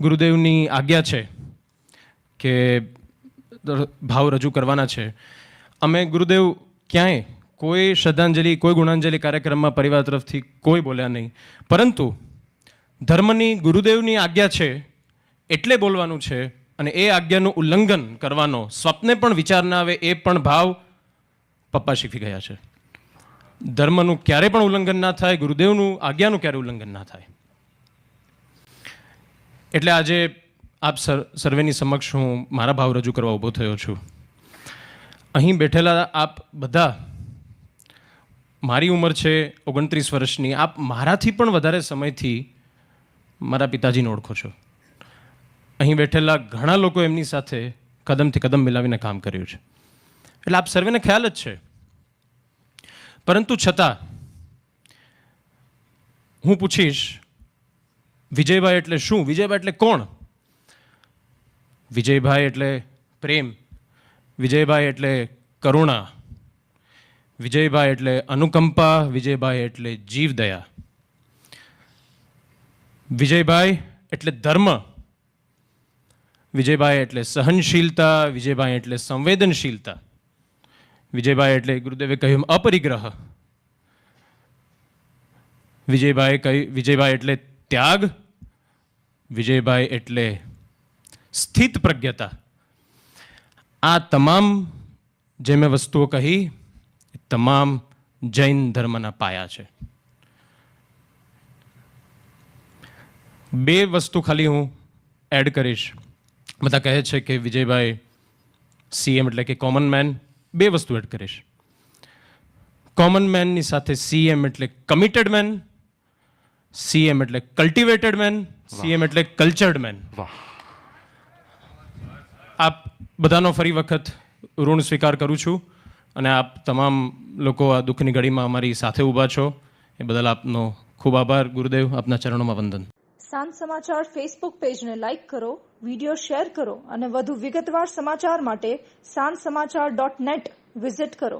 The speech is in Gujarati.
ગુરુદેવની આજ્ઞા છે કે ભાવ રજૂ કરવાના છે. અમે ગુરુદેવ ક્યાંય કોઈ શ્રદ્ધાંજલિ, કોઈ ગુણાંજલિ કાર્યક્રમમાં પરિવાર તરફથી કોઈ બોલ્યા નહીં. પરંતુ ધર્મની ગુરુદેવની આજ્ઞા છે એટલે બોલવાનું છે અને એ આજ્ઞાનું ઉલ્લંઘન કરવાનો સ્વપ્ને પણ વિચાર ના આવે એ પણ ભાવ પપ્પા શીખી ગયા છે. ધર્મનું ક્યારે પણ ઉલ્લંઘન ના થાય, ગુરુદેવનું આજ્ઞાનું ક્યારે ઉલ્લંઘન ના થાય. એટલે આજે આપ સર, સર્વેની સમક્ષ હું મારા ભાવ રજૂ કરવા ઊભો થયો છું. અહીં બેઠેલા આપ બધા, મારી ઉંમર છે ઓગણત્રીસ વર્ષની, આપ મારાથી પણ વધારે સમયથી મારા પિતાજીને ઓળખો છો. અહીં બેઠેલા ઘણા લોકો એમની સાથે કદમથી કદમ મિલાવીને કામ કર્યું છે. એટલે આપ સર્વેને ખ્યાલ જ છે. પરંતુ છતાં, હું પૂછીશ વિજયભાઈ એટલે શું વિજયભાઈ એટલે કોણ વિજયભાઈ એટલે પ્રેમ વિજયભાઈ એટલે કરુણા વિજયભાઈ એટલે અનુકંપા વિજયભાઈ એટલે જીવદયા વિજયભાઈ એટલે ધર્મ વિજયભાઈ એટલે સહનશીલતા વિજયભાઈ એટલે સંવેદનશીલતા વિજયભાઈ એટલે ગુરુદેવે કહ્યું અપરિગ્રહ વિજયભાઈ કહ્યું વિજયભાઈ એટલે ત્યાગ, વિજયભાઈ એટલે સ્થિત પ્રજ્ઞતા. આ તમામ જે મેં વસ્તુઓ કહી તમામ જૈન ધર્મના પાયા છે. બે વસ્તુ ખાલી હું એડ કરીશ. બધા કહે છે કે વિજયભાઈ સીએમ એટલે કે કોમન મેન બે વસ્તુ એડ કરીશ. કોમન મેનની સાથે સીએમ એટલે કમિટેડ મેન સીએમ એટલે કલ્ટિવેટેડ મેન સીએમ એટલે કલ્ચર્ડ મેન વાહ. આપ બધાનો ફરી વખત ઋણ સ્વીકાર કરું છું અને આપ તમામ લોકો આ દુઃખની ઘડીમાં અમારી સાથે ઊભા છો. એ બદલ આપનો ખૂબ આભાર. ગુરુદેવ આપના ચરણોમાં વંદન. સાંજ સમાચાર ફેસબુક પેજને લાઇક કરો વીડિયો શેર કરો અને વધુ વિગતવાર સમાચાર માટે સાંજ સમાચાર ડોટ નેટ વિઝિટ કરો.